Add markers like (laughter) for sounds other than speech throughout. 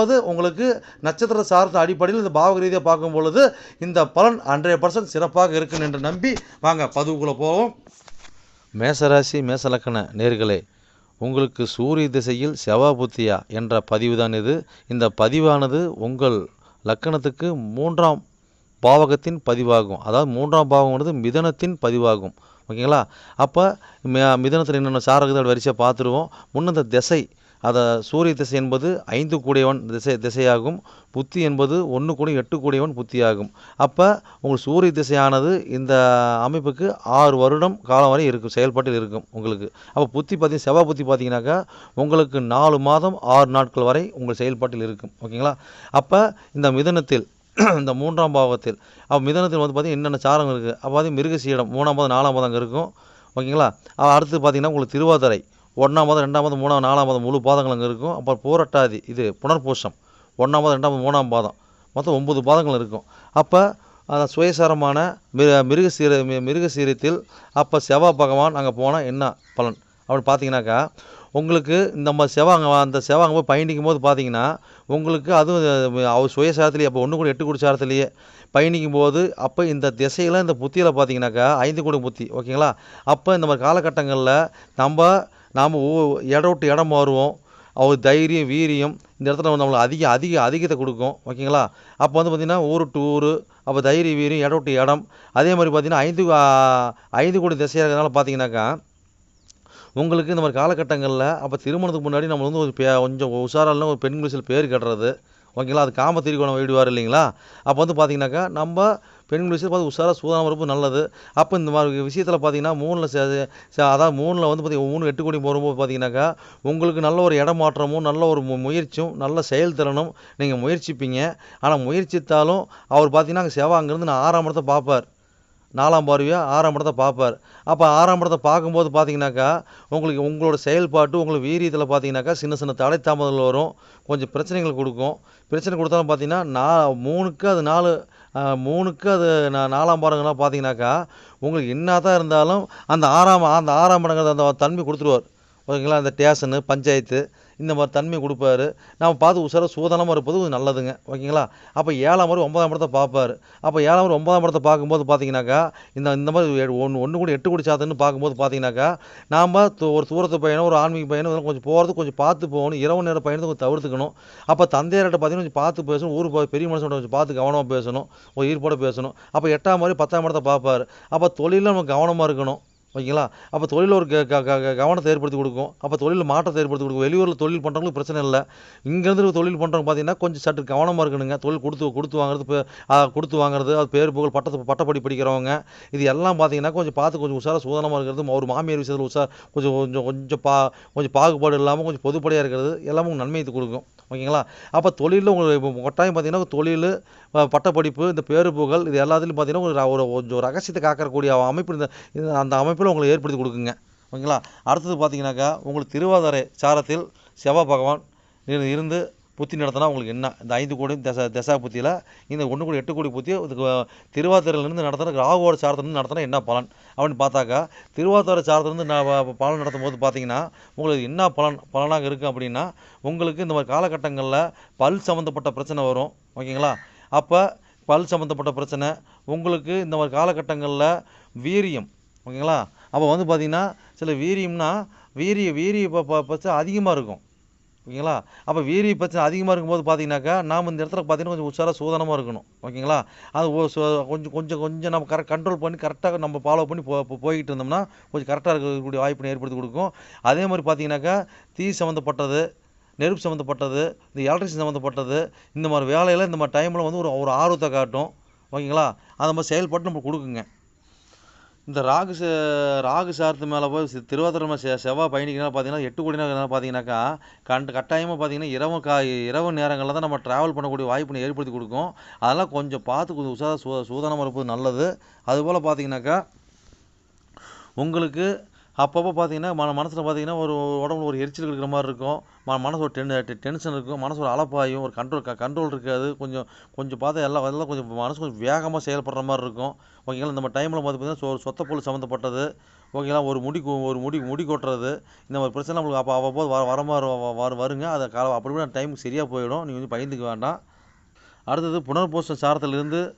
அதாவது உங்களுக்கு நட்சத்திர சார்ந்த அடிப்படையில் இந்த பாவக ரீதியாக பார்க்கும் பொழுது இந்த பலன் ஹண்ட்ரட் பர்சன்ட் சிறப்பாக இருக்கும் என்று நம்பி வாங்க பதிவுக்குள்ளே போவோம். மேசராசி மேசலக்கண நேர்களே உங்களுக்கு சூரிய திசையில் செவ்வாய் புத்தியா என்ற பதிவு தான் இது. இந்த பதிவானது உங்கள் லக்கணத்துக்கு மூன்றாம் பாவகத்தின் பதிவாகும். அதாவது மூன்றாம் பாவம்ன்றது மிதனத்தின் பதிவாகும். ஓகேங்களா? அப்போ மிதனத்தில் என்னென்ன சாரகத்தோட வரிசையாக பார்த்துருவோம். முன்ன இந்த திசை அதை சூரிய திசை என்பது ஐந்து கூடியவன் திசை திசையாகும். புத்தி என்பது ஒன்று கூடி எட்டு கூடியவன் புத்தியாகும். அப்போ உங்கள் சூரிய திசையானது இந்த அமைப்புக்கு ஆறு வருடம் காலம் வரை இருக்கும் செயல்பாட்டில் இருக்கும் உங்களுக்கு. அப்போ புத்தி பார்த்தி செவ்வாய் புத்தி பார்த்தீங்கன்னாக்கா உங்களுக்கு நாலு மாதம் ஆறு நாட்கள் வரை உங்கள் செயல்பாட்டில் இருக்கும். ஓகேங்களா? அப்போ இந்த மிதனத்தில் (clears throat) இந்த மூன்றாம் பாவத்தில் அப்போ மிதனத்தில் வந்து பார்த்திங்கன்னா என்னென்ன சாரம் இருக்குது அப்போ பார்த்தீங்க மிருகசீடம் மூணாம் பாதம் நாலாம் பாதம் அங்கே இருக்கும். ஓகேங்களா? அடுத்து பார்த்திங்கன்னா உங்களுக்கு திருவாதிரை. ஒன்றாம் மாதம் ரெண்டாம் மாதம் நாலாம் மாதம் முழு பாதங்கள் அங்கே இருக்கும். அப்புறம் பூரட்டாதி இது புனர்பூசம் ஒன்றாம் மாதம் ரெண்டாம் மூணாம் பாதம். மொத்தம் ஒம்பது பாதங்கள் இருக்கும். அப்போ அந்த சுயசாரமான மிரு சீர மி- மிருகசீரத்தில் அப்போ செவ்வாய் பகவான் அங்கே போனால் என்ன பலன்? அப்படின்னு பார்த்தீங்கன்னாக்கா உங்களுக்கு இந்த மாதிரி செவ்வாய் அந்த செவாங்க போய் பயணிக்கும் போது பார்த்தீங்கன்னா உங்களுக்கு அதுவும் அவர் சுயசாரத்திலேயே அப்போ ஒன்று கூட எட்டு கூடி சாரத்திலேயே பயணிக்கும் போது அப்போ இந்த திசையில் இந்த புத்தியில் பார்த்தீங்கன்னாக்கா ஐந்து கோடி புத்தி ஓகேங்களா? அப்போ இந்த மாதிரி காலகட்டங்களில் நம்ம நாம் இடம் விட்டு இடம் மாறுவோம். அவர் தைரியம் வீரியம் இந்த இடத்துல வந்து நம்மளுக்கு அதிக அதிக அதிகத்தை கொடுக்கும். ஓகேங்களா? அப்போ வந்து பார்த்திங்கன்னா ஊர் டு ஊர் அப்போ தைரிய வீரியம் இடம் விட்டு இடம். அதே மாதிரி பார்த்திங்கன்னா ஐந்து ஐந்து கோடி திசையாக இருக்கிறதுனால பார்த்தீங்கன்னாக்கா உங்களுக்கு இந்த மாதிரி காலகட்டங்களில் அப்போ திருமணத்துக்கு முன்னாடி நம்ம வந்து ஒரு பே கொஞ்சம் உஷாரான ஒரு பெண் சில பேர் கட்டுறது. ஓகேங்களா? அது காம திரிகோணம் வீடுவார் இல்லைங்களா? அப்போ வந்து பார்த்தீங்கன்னாக்கா நம்ம பெண்கள் விஷயத்தில் பார்த்து உஷாராக சூதானம் மறுப்பு நல்லது. அப்போ இந்த மாதிரி விஷயத்தில் பார்த்தீங்கன்னா மூணில் அதாவது மூணில் வந்து பார்த்தீங்கன்னா மூணு எட்டு கோடி போகும்போது பார்த்தீங்கன்னாக்கா உங்களுக்கு நல்ல ஒரு இடமாற்றமும் நல்ல ஒரு முயற்சியும் நல்ல செயல்திறனும் நீங்கள் முயற்சிப்பீங்க. ஆனால் முயற்சித்தாலும் அவர் பார்த்தீங்கன்னா அங்கே செவ்வாய் அங்கேருந்து நான் ஆறாம் இடத்தை பார்ப்பார். நாலாம் பார்வையாக ஆறாம் இடத்தை பார்ப்பார். அப்போ ஆறாம் இடத்தை பார்க்கும்போது பார்த்தீங்கன்னாக்கா உங்களுக்கு உங்களோட செயல்பாட்டு உங்களுக்கு வீரியத்தில் பார்த்தீங்கன்னாக்கா சின்ன சின்ன தடை தாமதங்கள் வரும். கொஞ்சம் பிரச்சனைகள் கொடுக்கும். பிரச்சனை கொடுத்தாலும் பார்த்தீங்கன்னா நா மூணுக்கு அது நாலு மூணுக்கு அது நான் நாலாம் பாருங்கலாம் பார்த்தீங்கன்னாக்கா உங்களுக்கு என்ன தான் இருந்தாலும் அந்த ஆறாம் அந்த ஆறாம் இடங்கிறது அந்த தன்மை கொடுத்துருவார். ஓகேங்களா? அந்த ஸ்டேஷனு பஞ்சாயத்து. இந்த மாதிரி தன்மை கொடுப்பாரு. நம்ம பார்த்து உசாராக சூதனமாக இருப்பது கொஞ்சம் நல்லதுங்க. ஓகேங்களா? அப்போ ஏழாம் மாதிரி ஒன்பதாம் இடத்தை பார்ப்பார். அப்போ ஏழாம் மாதிரி ஒன்பதாம் இடத்தை பார்க்கும்போது பார்த்தீங்கன்னாக்கா இந்த இந்த மாதிரி ஒன்று ஒன்று கூட எட்டு கூட சாத்துன்னு பார்க்கும்போது பார்த்தீங்கன்னாக்கா நாம் ஒரு தூரத்து பயணம் ஒரு ஆன்மீக பயணம் இதெல்லாம் கொஞ்சம் போகிறது கொஞ்சம் பார்த்து போகணும். இரவு நேர பயணத்தை கொஞ்சம் தவிர்த்துக்கணும். அப்போ தந்தையார்கிட்ட பார்த்தீங்கன்னா கொஞ்சம் பார்த்து பேசணும். ஊர் பெரிய மனுஷனோட கொஞ்சம் பார்த்து கவனமாக பேசணும். ஒரு ஈர்ப்போட பேசணும். அப்போ எட்டாம் மாதிரி பத்தாம் இடத்தை பார்ப்பார். அப்போ தொழிலில் நம்ம கவனமாக இருக்கணும். ஓகேங்களா? அப்போ தொழிலில் ஒரு க- க- க- கவனத்தை ஏற்படுத்தி கொடுக்கும். அப்போ தொழிலில் மாற்றத்தை ஏற்படுத்தி கொடுக்கும். வெளியூரில் தொழில் பண்ணுறவங்களுக்கு பிரச்சனை இல்லை. இங்கேருந்து தொழில் பண்ணுறவங்க பார்த்தீங்கன்னா கொஞ்சம் சற்று கவனமாக இருக்கணுங்க. தொழில் கொடுத்து கொடுத்து வாங்குறது இப்போ கொடுத்து வாங்குறது அது பேர் புகழ் பட்ட பட்டப்படி படிக்கிறவங்க இது எல்லாம் பார்த்தீங்கன்னா கொஞ்சம் பார்த்து கொஞ்சம் உஷாராக சூதனமாக இருக்கிறது ஒரு மாமியார் விஷயத்தில் உஷா கொஞ்சம் கொஞ்சம் கொஞ்சம் பா கொஞ்சம் பாகுபாடு இல்லாமல் கொஞ்சம் பொதுப்படையாக இருக்கிறது எல்லாமே உங்களுக்கு இது கொடுக்கும். ஓகேங்களா? அப்போ தொழிலில் உங்களுக்கு இப்போ கட்டாயம் பார்த்தீங்கன்னா தொழில் பட்டப்படிப்பு இந்த பேரு புகழ் இது எல்லாத்துலையும் பார்த்தீங்கன்னா ஒரு ஒரு கொஞ்சம் ரகசியத்தை காக்கக்கூடிய அமைப்பு இந்த அந்த அமைப்பு அமைப்பில் உங்களுக்கு ஏற்படுத்தி கொடுக்குங்க. ஓகேங்களா? அடுத்தது பார்த்தீங்கன்னாக்கா உங்களுக்கு திருவாதிரை சாரத்தில் செவ்வாய் பகவான் இருந்து புத்தி நடத்தினா உங்களுக்கு என்ன? இந்த ஐந்து கோடி தச தசா புத்தியில் இந்த ஒன்று கோடி எட்டு கோடி புத்தி இதுக்கு திருவாதிரையிலேருந்து நடத்துகிற ராகுவோட சாரத்திலிருந்து நடத்தினா என்ன பலன்? அப்படின்னு பார்த்தாக்கா திருவாதிரை சாரத்துலேருந்து நான் பலன் நடத்தும் போது பார்த்தீங்கன்னா உங்களுக்கு என்ன பலன் பலனாக இருக்குது அப்படின்னா உங்களுக்கு இந்த மாதிரி காலகட்டங்களில் பல் சம்மந்தப்பட்ட பிரச்சனை வரும். ஓகேங்களா? அப்போ பல் சம்மந்தப்பட்ட பிரச்சனை உங்களுக்கு இந்த மாதிரி காலகட்டங்களில் வீரியம் ஓகேங்களா? அப்போ வந்து பார்த்தீங்கன்னா சில வீரியம்னா வீரிய வீரிய ப- ப- பிரச்சனை அதிகமாக இருக்கும். ஓகேங்களா? அப்போ வீரிய பிரச்சனை அதிகமாக இருக்கும்போது பார்த்தீங்கன்னாக்கா நாம் இந்த இடத்துல பார்த்தீங்கன்னா கொஞ்சம் உஷாராக சூதனமாக இருக்கணும். ஓகேங்களா? அது கொஞ்சம் கொஞ்சம் கொஞ்சம் நம்ம கரெக்ட் கண்ட்ரோல் பண்ணி கரெக்டாக நம்ம ஃபாலோ பண்ணி போ போய்கிட்டு இருந்தோம்னா கொஞ்சம் கரெக்டாக இருக்கக்கூடிய வாய்ப்பினை ஏற்படுத்தி கொடுக்கும். அதே மாதிரி பார்த்தீங்கன்னாக்கா தீ சம்மந்தப்பட்டது நெருப்பு சம்மந்தப்பட்டது இந்த எலக்ட்ரிசிட்டி சம்மந்தப்பட்டது இந்த மாதிரி வேலையில் இந்த மாதிரி டைமில் வந்து ஒரு ஒரு ஆர்வத்தை காட்டும். ஓகேங்களா? அந்த மாதிரி செயல்பாட்டு நம்ம கொடுக்குங்க. இந்த ராகு ராகு சாரத்து மேலே போய் திருவாதிரம செ செவ்வாய் பயணிக்கிறனால பார்த்தீங்கன்னா எட்டு கோடி நேரம் பார்த்தீங்கன்னாக்கா கண்டு கட்டாயமாக பார்த்தீங்கன்னா இரவு கா இரவு நேரங்களில் தான் நம்ம ட்ராவல் பண்ணக்கூடிய வாய்ப்பு ஏற்படுத்தி கொடுக்கும். அதெல்லாம் கொஞ்சம் பார்த்து கொஞ்சம் உஷாரா சூ சூதானமாக இருப்பது நல்லது. அதுபோல் பார்த்தீங்கன்னாக்கா உங்களுக்கு அப்பப்போ பார்த்தீங்கன்னா மன மனசில் பார்த்தீங்கன்னா ஒரு உடம்புல ஒரு எரிச்சல் இருக்கிற மாதிரி இருக்கும். ம மனசு ஒரு டென் டென்ஷன் இருக்கும். மனசு ஒரு அலப்பாயும் ஒரு கண்ட்ரோல் க கண்ட்ரோல் இருக்காது. கொஞ்சம் கொஞ்சம் பார்த்தா எல்லாம் எல்லாம் கொஞ்சம் மனசு கொஞ்சம் வேகமாக செயல்படுற மாதிரி இருக்கும். ஓகேங்களா? இந்த டைமில் பார்த்து பார்த்தீங்கன்னா சொ சொத்த பொருள் சம்மந்தப்பட்டது. ஓகேங்களா? ஒரு முடி ஒரு முடி முடி கொட்டுறது. இந்த மாதிரி பிரச்சனை நம்மளுக்கு அப்போ அவ்வப்போது வர வர மாதிரி வருங்க. அதை கால அப்படி டைமுக்கு சரியாக போயிடும். நீங்கள் வந்து பயந்துக்க வேண்டாம். அடுத்தது புனர்பூச சாரத்திலிருந்து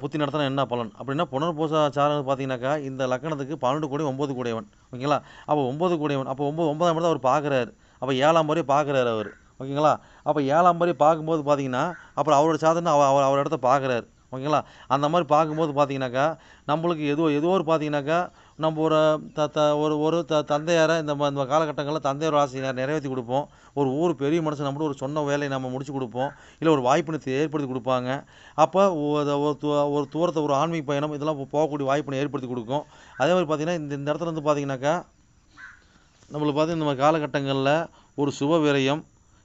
புத்தி நடத்தினா என்ன பலன்? அப்படின்னா புனர்பூச சாரம் பார்த்தீங்கன்னாக்கா இந்த லக்கணத்துக்கு பன்னெண்டு கோடி ஒம்பது கூடியவன். ஓகேங்களா? அப்போ ஒம்பது கூடியவன் அப்போ ஒம்பது ஒன்பதாம் இடம் தான் அவர் பார்க்குறாரு அப்போ ஏழாம் முறை பார்க்குறாரு அவர். ஓகேங்களா? அப்போ ஏழாம் முறை பார்க்கும்போது பார்த்தீங்கன்னா அப்புறம் அவரோட சாதனை அவர் அவர் அவர் இடத்த பார்க்குறாரு ஓகேங்களா? அந்த மாதிரி பார்க்கும்போது பார்த்தீங்கன்னாக்கா நம்மளுக்கு எதுவோ எதுவோ ஒரு பார்த்தீங்கன்னாக்கா நம்ம ஒரு த த ஒரு ஒரு த தந்தையாரை இந்த ம- இந்த காலகட்டங்களில் தந்தையார் ஆசையை நிறைவேற்றி கொடுப்போம். ஒரு ஊர் பெரிய மனுஷன் நம்மளும் ஒரு சொன்ன வேலையை நம்ம முடிச்சு கொடுப்போம். இல்லை ஒரு வாய்ப்பினை ஏற்படுத்தி கொடுப்பாங்க. அப்போ ஒரு ஒரு ஒரு தூரத்தை ஒரு ஆன்மீக பயணம் இதெல்லாம் போகக்கூடிய வாய்ப்பினை ஏற்படுத்தி கொடுக்கும். அதே மாதிரி பார்த்தீங்கன்னா இந்த இந்த இடத்துல வந்து பார்த்திங்கனாக்கா நம்மளுக்கு பார்த்தீங்கன்னா இந்த மாதிரி காலகட்டங்களில் ஒரு சுப விரயம்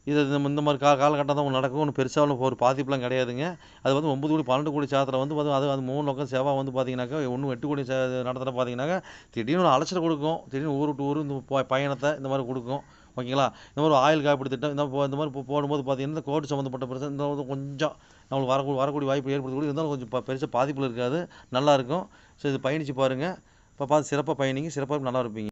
இது நம்ம இந்த மாதிரி கா காலகட்டம் தான் நடக்கும். ஒன்றும் பெருசாக ஒன்றும் ஒரு பாதிப்புலாம் கிடையாதுங்க. அது வந்து ஒம்பது கோடி பன்னெண்டு கோடி சாத்திரம் வந்து அது அது மூணு லோக்கம் சேவா வந்து பார்த்தீங்கன்னாக்கா ஒன்று எட்டு கோடி நடத்துகிற பார்த்தீங்கன்னாக்கா திடீர்னு ஒரு அலைச்சல் கொடுக்கும். திடீர்னு ஊர் விட்டு ஊர் இந்த பயணத்தை இந்த மாதிரி கொடுக்கும். ஓகேங்களா? இந்த மாதிரி ஆயில் காப்பீடு திட்டம் இந்த இந்த மாதிரி போடும்போது பார்த்தீங்கன்னா இந்த கோர்ட் சம்மந்தப்பட்ட பிரச்சனை இந்த வந்து கொஞ்சம் நம்மளுக்கு வரக்கூடிய வரக்கூடிய வாய்ப்பு ஏற்படுத்தக்கூடிய இருந்தாலும் கொஞ்சம் பெருசாக பாதிப்பில் இருக்காது. நல்லாயிருக்கும் ஸோ இது பயணித்து பாருங்கள் இப்போ பார்த்து சிறப்பாக பயணிங்க. சிறப்பாக நல்லா இருப்பீங்க.